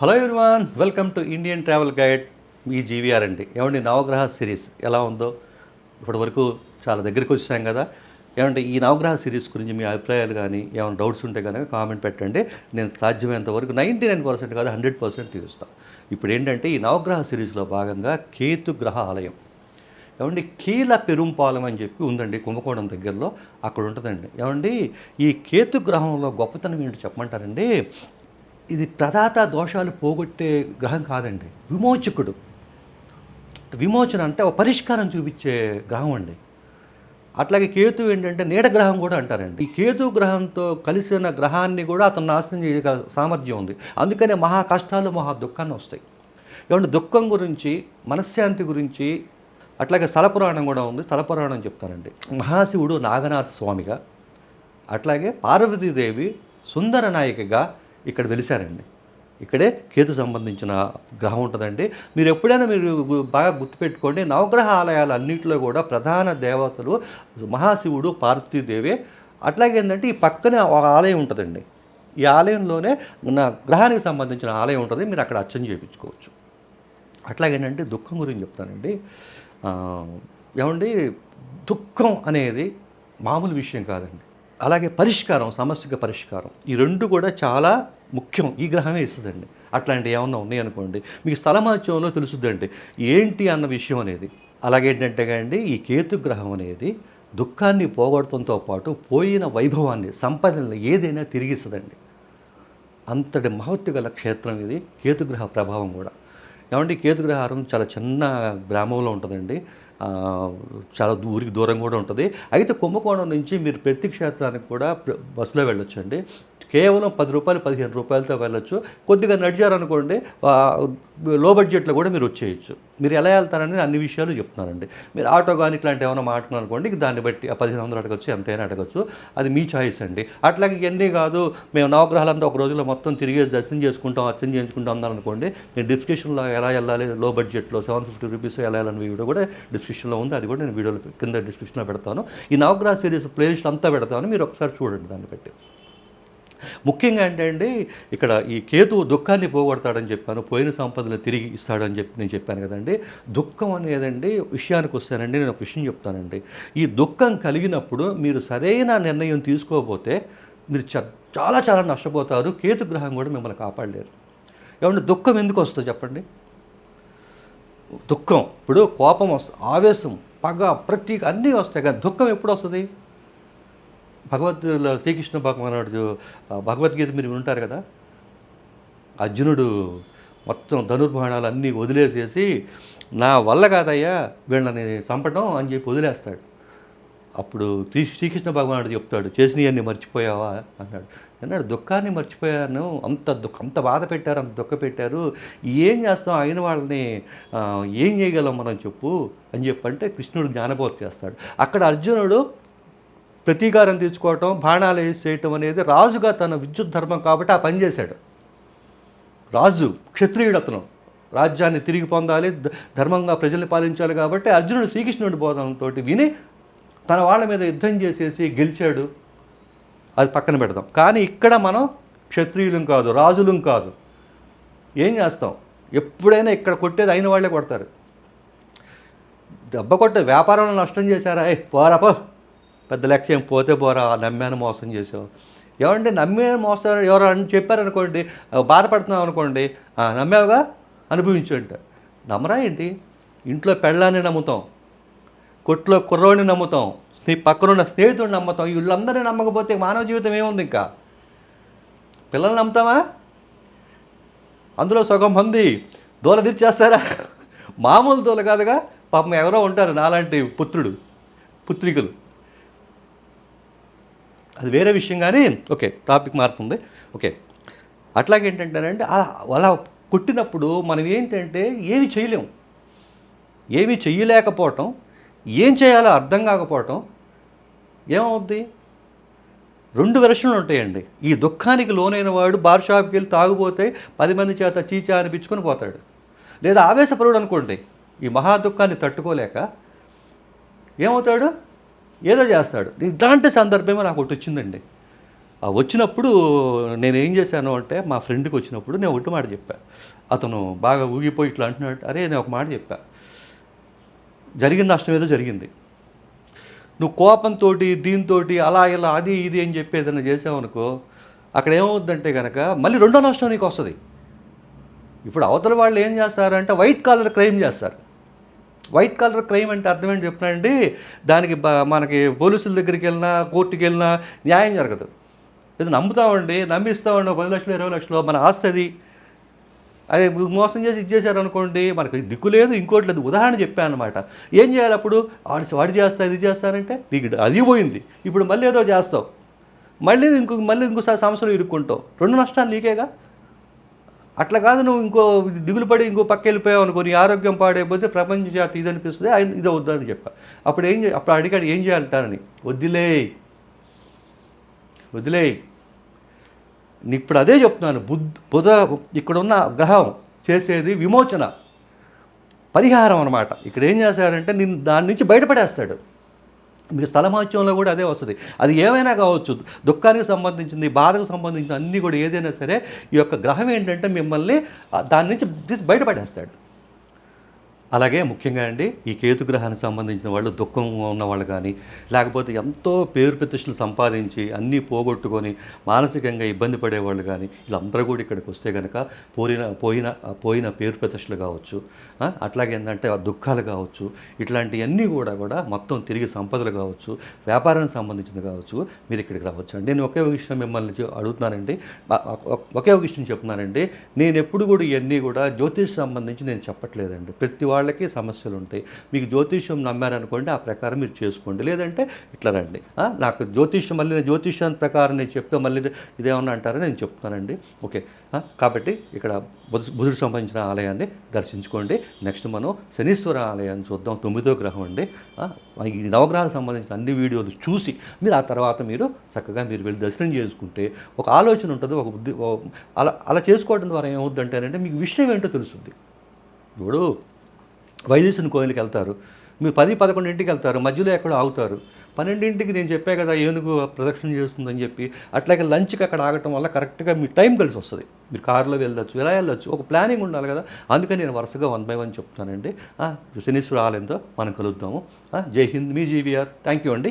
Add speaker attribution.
Speaker 1: Hello everyone welcome to Indian travel guide me GVR అండి. ఏమండి నవగ్రహ సిరీస్ ఎలా ఉందో? ఇప్పటి వరకు చాలా దగ్గరికి వచ్చాం కదా. ఏమంటే ఈ నవగ్రహ సిరీస్ గురించి మీ అభిప్రాయాలు కానీ ఏమైనా డౌట్స్ ఉంటే కనుక కామెంట్ పెట్టండి. నేను సాధ్యమైనంత వరకు నైంటీ నైన్ పర్సెంట్ కాదు హండ్రెడ్ పర్సెంట్ తీరుస్తాను ఇప్పుడు ఏంటంటే ఈ నవగ్రహ సిరీస్లో భాగంగా కేతు గ్రహ ఆలయం. ఏమండి కీల పెరుంపాలెం అని చెప్పి ఉందండి కుంభకోణం దగ్గరలో. అక్కడ ఉంటుందండి. ఏమండి ఈ కేతు గ్రహంలో గొప్పతనం ఏంటి చెప్పమంటారండి? ఇది ప్రదాత దోషాలు పోగొట్టే గ్రహం కాదండి. విమోచకుడు. విమోచన అంటే ఒక పరిష్కారం చూపించే గ్రహం అండి. అట్లాగే కేతు ఏంటంటే నీడ గ్రహం కూడా అంటారండి. ఈ కేతు గ్రహంతో కలిసిన గ్రహాన్ని కూడా అతను నాశనం చేయగల సామర్థ్యం ఉంది. అందుకనే మహా కష్టాలు మహా దుఃఖాన్ని వస్తాయి. ఏమంటే దుఃఖం గురించి మనశ్శాంతి గురించి అట్లాగే స్థలపురాణం కూడా ఉంది. స్థలపురాణం చెప్తానండి మహాశివుడు నాగనాథ స్వామిగా అట్లాగే పార్వతీదేవి సుందర నాయికగా ఇక్కడ వెలిశారండి. ఇక్కడే కేతు సంబంధించిన గ్రహం ఉంటుందండి. మీరు ఎప్పుడైనా మీరు బాగా గుర్తుపెట్టుకోండి నవగ్రహ ఆలయాలు అన్నింటిలో కూడా ప్రధాన దేవతలు మహాశివుడు పార్వతీదేవి. అట్లాగే ఏంటంటే ఈ పక్కనే ఒక ఆలయం ఉంటుందండి. ఈ ఆలయంలోనే నా గ్రహానికి సంబంధించిన ఆలయం ఉంటుంది. మీరు అక్కడ అర్చన చేయించుకోవచ్చు. అట్లాగేంటంటే దుఃఖం గురించి చెప్తానండి. ఏమండి? దుఃఖం అనేది మామూలు విషయం కాదండి. అలాగే పరిష్కారం సమస్యకు పరిష్కారం. ఈ రెండు కూడా చాలా ముఖ్యం. ఈ గ్రహమే ఇస్తుందండి. అట్లాంటివి ఏమన్నా ఉన్నాయనుకోండి మీకు స్థలమాధ్యంలో తెలుసుద్దండి. ఏంటి అన్న విషయం అనేది? అలాగేంటంటే అండి ఈ కేతు గ్రహం అనేది దుఃఖాన్ని పోగొడటంతో పాటు పోయిన వైభవాన్ని సంపదల్ని ఏదైనా తిరిగిస్తుందండి. అంతటి మహత్తు గల క్షేత్రం ఇది కేతుగ్రహ ప్రభావం కూడా. ఏమంటే కేతుగ్రహారం చాలా చిన్న గ్రామంలో ఉంటుందండి. చాలా ఊరికి దూరం కూడా ఉంటుంది. అయితే కుంభకోణం నుంచి మీరు ప్రతి క్షేత్రానికి కూడా బస్సులో వెళ్ళొచ్చండి. కేవలం పది రూపాయలు పదిహేను రూపాయలతో వెళ్ళొచ్చు. కొద్దిగా నడిచారనుకోండి లో బడ్జెట్లో కూడా మీరు వచ్చేయచ్చు. మీరు ఎలా వెళ్తారని అన్ని విషయాలు చెప్తున్నానండి మీరు ఆటో కానీ ఇట్లాంటి ఏమైనా మాట్లాడారు అనుకోండి దాన్ని బట్టి ఆ పదిహేను వందలు అడగచ్చు ఎంతైనా అడగచ్చు. అది మీ చాయిస్ అండి. అట్లాగే ఇవన్నీ కాదు మేము నవగ్రహాలంతా ఒక రోజులో మొత్తం తిరిగి దర్శనం చేసుకుంటాం అర్చన చేసుకుంటాం అన్నారనుకోండి నేను డిస్క్రిప్షన్లో ఎలా వెళ్ళాలి లో బడ్జెట్లో సెవెన్ ఫిఫ్టీ రూపీస్ ఎలా వెళ్ళాలని వీడియో కూడా డిస్క్రిప్షన్లో ఉంది. అది కూడా నేను వీడియోలో కింద డిస్క్రిప్షన్లో పెడతాను. ఈ నవగ్రహ సిరీస్ ప్లేలిస్ట్ అంతా పెడతాను. మీరు ఒకసారి చూడండి దాన్ని బట్టి. ముఖ్యంగా ఏంటంటే ఇక్కడ ఈ కేతు దుఃఖాన్ని పోగొడతాడని చెప్పాను. పోయిన సంపదలు తిరిగి ఇస్తాడని చెప్పి నేను చెప్పాను కదండి. దుఃఖం అనేదండి విషయానికి వస్తానండి నేను ఒక విషయం చెప్తానండి. ఈ దుఃఖం కలిగినప్పుడు మీరు సరైన నిర్ణయం తీసుకోకపోతే మీరు చ చాలా చాలా నష్టపోతారు. కేతు గ్రహం కూడా మిమ్మల్ని కాపాడలేరు. ఏమంటే దుఃఖం ఎందుకు వస్తుంది చెప్పండి? దుఃఖం. ఇప్పుడు కోపం వస్తుంది ఆవేశం పగ ప్రతి అన్నీ వస్తాయి. కానీ దుఃఖం ఎప్పుడు వస్తుంది? భగవద్గీతలో శ్రీకృష్ణ భగవానుడు భగవద్గీత మీరు వింటారు కదా? అర్జునుడు మొత్తం ధనుర్బాణాలు అన్నీ వదిలేసేసి నా వల్ల కాదయ్యా వీళ్ళని చంపడం అని చెప్పి వదిలేస్తాడు. అప్పుడు శ్రీ శ్రీకృష్ణ భగవానుడు చెప్తాడు చేసినవన్నీ మర్చిపోయావా? అన్నాడు. అన్నాడు దుఃఖాన్ని మర్చిపోయాను. అంత దుఃఖం అంత బాధ పెట్టారు అంత దుఃఖ పెట్టారు. ఏం చేస్తాం? అయిన వాళ్ళని ఏం చేయగలం మనం చెప్పు అని చెప్పంటే కృష్ణుడు జ్ఞానబోధ చేస్తాడు. అక్కడ అర్జునుడు ప్రతీకారం తీర్చుకోవటం బాణాలు వేసి చేయటం అనేది రాజుగా తన విద్యుత్ ధర్మం కాబట్టి ఆ పని చేశాడు. రాజు క్షత్రియుడు అతను. రాజ్యాన్ని తిరిగి పొందాలి ధర్మంగా ప్రజల్ని పాలించాలి కాబట్టి అర్జునుడు శ్రీకృష్ణుడి బోధనతోటి విని తన వాళ్ళ మీద యుద్ధం చేసేసి గెలిచాడు అది పక్కన పెడదాం. కానీ ఇక్కడ మనం క్షత్రియులం కాదు రాజులం కాదు. ఏం చేస్తాం? ఎప్పుడైనా ఇక్కడ కొట్టేది అయిన వాళ్ళే కొడతారు. దెబ్బ కొట్టే వ్యాపారంలో నష్టం చేశారా? ఏ పోరా పో. పెద్ద లక్ష్యం పోతే పోరా నమ్మాను మోసం చేసావు ఏమంటే నమ్మే మోసం ఎవరు అని చెప్పారనుకోండి బాధపడుతున్నావు బాధపడుతున్నాం అనుకోండి నమ్మావుగా? అనుభవించు అంట నమ్మరా ఏంటి? ఇంట్లో పెళ్ళాన్ని నమ్ముతాం. కొట్లో కుర్రోడిని నమ్ముతాం స్నే పక్కనున్న స్నేహితుడిని నమ్ముతాం. వీళ్ళందరినీ నమ్మకపోతే మానవ జీవితం ఏముంది ఇంకా? పిల్లల్ని నమ్ముతామా? అందులో సగం మంది దూల తీర్చేస్తారా? మామూలు దూల కాదుగా పాపం ఎవరో ఉంటారు నాలాంటి పుత్రుడు పుత్రికలు. అది వేరే విషయం కానీ ఓకే టాపిక్ మారుతుంది. ఓకే అట్లాగే ఏంటంటేనంటే అలా అలా కొట్టినప్పుడు మనం ఏంటంటే ఏమి చేయలేము ఏమీ చెయ్యలేకపోవటం ఏం చేయాలో అర్థం కాకపోవటం ఏమవుద్ది? రెండు వెర్షన్లు ఉంటాయండి. ఈ దుఃఖానికి లోనైన వాడు బార్ షాప్కి వెళ్ళి తాగుపోతే పది మంది చేత చీచా అనిపించుకొని పోతాడు. లేదా ఆవేశపరుడు అనుకోండి ఈ మహా దుఃఖాన్ని తట్టుకోలేక ఏమవుతాడు? ఏదో చేస్తాడు. ఇలాంటి సందర్భమే నాకు ఒకటి వచ్చిందండి. ఆ వచ్చినప్పుడు నేను ఏం చేశాను అంటే మా ఫ్రెండ్కి వచ్చినప్పుడు నేను ఒకటి మాట చెప్పాను అతను బాగా ఊగిపోయి ఇట్లా అంటున్నాడు. అరే నేను ఒక మాట చెప్పాను జరిగిన నష్టం ఏదో జరిగింది. నువ్వు కోపంతో దీంతో అలా ఇలా అది ఇది అని చెప్పి ఏదైనా చేసావనుకో అక్కడ ఏమవుద్దంటే కనుక మళ్ళీ రెండో నష్టం నీకు వస్తుంది. ఇప్పుడు అవతల వాళ్ళు ఏం చేస్తారంటే వైట్ కాలర్ క్రైమ్ చేస్తారు. వైట్ కాలర్ క్రైమ్ అంటే అర్థం ఏంటి చెప్పినండి దానికి మనకి పోలీసుల దగ్గరికి వెళ్ళినా కోర్టుకి వెళ్ళినా న్యాయం జరగదు. ఇది నమ్ముతామండి నమ్మిస్తామండి పది లక్షలు ఇరవై లక్షలు మన ఆస్తి అది. అది మోసం చేసి ఇచ్చేసారు అనుకోండి మనకి దిక్కు లేదు ఇంకోటి లేదు. ఉదాహరణ చెప్పాను అనమాట ఏం చేయాలి అప్పుడు? వాడు వాడి చేస్తా ఇది చేస్తానంటే నీకు అది పోయింది. ఇప్పుడు మళ్ళీ ఏదో చేస్తావు. మళ్ళీ ఇంకో మళ్ళీ ఇంకోసారి సమస్యలు ఇరుక్కుంటావు. రెండు నష్టాలు నీకేగా? అట్లా కాదు నువ్వు ఇంకో దిగులు పడి ఇంకో పక్క వెళ్ళిపోయావు అనుకో నీ ఆరోగ్యం పాడైపోతే ప్రపంచ జాతి ఇది అనిపిస్తుంది. ఆయన ఇది వద్దని చెప్పా. అప్పుడు ఏం అప్పుడు అడిగాడు ఏం చేయాలంటానని వద్దులే. వదిలేయి ఇప్పుడు అదే చెప్తున్నాను. బుద్ధ బుధ ఇక్కడున్న గ్రహం చేసేది విమోచన పరిహారం అనమాట ఇక్కడ ఏం చేస్తాడంటే నేను దాని నుంచి బయటపడేస్తాడు. మీకు స్థలమాచ్యంలో కూడా అదే వస్తుంది. అది ఏమైనా కావచ్చు దుఃఖానికి సంబంధించింది బాధకు సంబంధించిన అన్నీ కూడా ఏదైనా సరే ఈ యొక్క గ్రహం ఏంటంటే మిమ్మల్ని దాని నుంచి తీసి బయటపడేస్తాడు. అలాగే ముఖ్యంగా అండి ఈ కేతు గ్రహానికి సంబంధించిన వాళ్ళు దుఃఖం ఉన్న వాళ్ళు కానీ లేకపోతే ఎంతో పేరు ప్రతిష్టలు సంపాదించి అన్నీ పోగొట్టుకొని మానసికంగా ఇబ్బంది పడేవాళ్ళు కానీ వీళ్ళందరూ కూడా ఇక్కడికి వస్తే కనుక పోయిన పోయిన పోయిన పేరు ప్రతిష్టలు కావచ్చు అట్లాగే ఏంటంటే దుఃఖాలు కావచ్చు ఇట్లాంటివన్నీ కూడా కూడా మొత్తం తిరిగి సంపదలు కావచ్చు వ్యాపారానికి సంబంధించింది కావచ్చు మీరు ఇక్కడికి రావచ్చు. అండి నేను ఒకే విషయం మిమ్మల్ని అడుగుతున్నానండి ఒకే ఒక విషయం చెప్తున్నానండి నేను ఎప్పుడు కూడా ఇవన్నీ కూడా జ్యోతిష్ సంబంధించి నేను చెప్పట్లేదండి. ప్రతి వాళ్ళకి సమస్యలు ఉంటాయి మీకు జ్యోతిష్యం నమ్మారనుకోండి ఆ ప్రకారం మీరు చేసుకోండి. లేదంటే ఇట్లా రండి. నాకు జ్యోతిష్యం మళ్ళీ జ్యోతిష్యం ప్రకారం నేను చెప్తే మళ్ళీ ఇదేమన్నా అంటారో నేను చెప్తానండి. ఓకే. కాబట్టి ఇక్కడ బుధ బుధుడికి సంబంధించిన ఆలయాన్ని దర్శించుకోండి. నెక్స్ట్ మనం శనీశ్వర ఆలయాన్ని చూద్దాం. తొమ్మిదో గ్రహం అండి. ఈ నవగ్రహాలకు సంబంధించిన అన్ని వీడియోలు చూసి మీరు ఆ తర్వాత మీరు చక్కగా మీరు వెళ్ళి దర్శనం చేసుకుంటే ఒక ఆలోచన ఉంటుంది ఒక బుద్ధి అలా అలా చేసుకోవడం ద్వారా ఏమవుద్దంటేనంటే మీకు విషయం ఏంటో తెలుస్తుంది. ఇప్పుడు వైద్యశ్వరుని కోయిలకి వెళ్తారు. మీరు పది పదకొండింటికి వెళ్తారు మధ్యలో ఎక్కడో ఆగుతారు. పన్నెండింటికి నేను చెప్పా కదా ఏనుగు ప్రదక్షిణ చేస్తుందని చెప్పి అట్లాగే లంచ్కి అక్కడ ఆగటం వల్ల కరెక్ట్గా మీ టైం కలిసి వస్తుంది. మీరు కారులో వెళ్ళొచ్చు ఎలా వెళ్ళొచ్చు ఒక ప్లానింగ్ ఉండాలి కదా. అందుకని నేను వరుసగా వన్ బై వన్ చెప్తానండి. ఆ, శనీశ్వర ఆలయంతో మనం కలుద్దాము. జై హింద్ మీ జీవీఆర్. థ్యాంక్ యూ అండి.